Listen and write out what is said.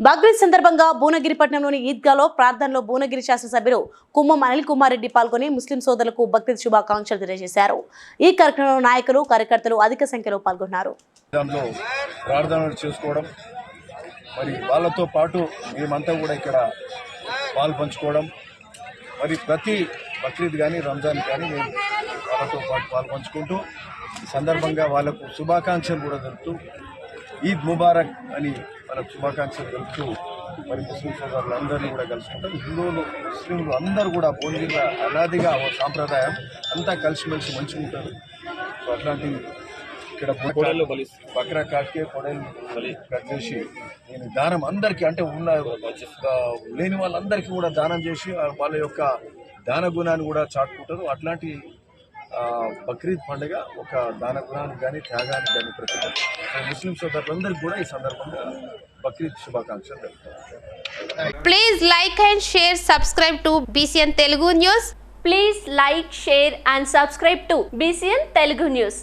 బక్రీద్ సందర్భంగా భువనగిరిపట్నంలోని ఈద్గాలో ప్రార్థనలో భువనగిరి శాసనసభ్యులు కుమ్మం అనిల్ కుమార్ రెడ్డి పాల్గొని ముస్లిం సోదరులకు బక్రీద్ శుభాకాంక్షలు తెలియజేశారు. ఈ కార్యక్రమంలో నాయకులు కార్యకర్తలు అధిక సంఖ్యలో పాల్గొన్నారు. దానిలో ప్రార్థనలు చేసుకోవడం మరి వాళ్ళతో పాటు మేమంతా కూడా ఇక్కడ పాలు పంచుకోవడం మరి ప్రతి బక్రీద్ కానీ రంజాన్ కానీ మేము వాళ్ళతో పాటు పాలు పంచుకుంటూ సందర్భంగా వాళ్ళకు శుభాకాంక్షలు కూడా జరుపుతూ ఈద్ ముబారక్ అని వాళ్ళకు శుభాకాంక్షలు తెలుపుతూ మరి ముస్లిం సోదరులందరినీ కూడా కలుసుకుంటాం. హిందువులు ముస్లింలు అందరూ కూడా భోజనంగా అనాదిగా ఓ సాంప్రదాయం అంతా కలిసిమెలిసి మంచిగా ఉంటారు సో అట్లాంటి ఇక్కడ బక్రా కాట్కే కోడలు బలి కట్ చేసి నేను దానం అందరికీ అంటే ఉన్న లేని వాళ్ళందరికీ కూడా దానం చేసి వాళ్ళ యొక్క దాన గుణాన్ని కూడా చాటుకుంటారు. అట్లాంటి ఆ, బక్రీద్ పండుగ ఒక దాన గుణానికి కానీ త్యాగానికి కానీ ప్రతిక సో ముస్లిం సోదరులందరికీ కూడా ఈ సందర్భంగా బక్రీద్ శుభాకాంక్షలు తెలుపుతారు Please like and share, subscribe to BCN Telugu News. Please like, share and subscribe to BCN Telugu News.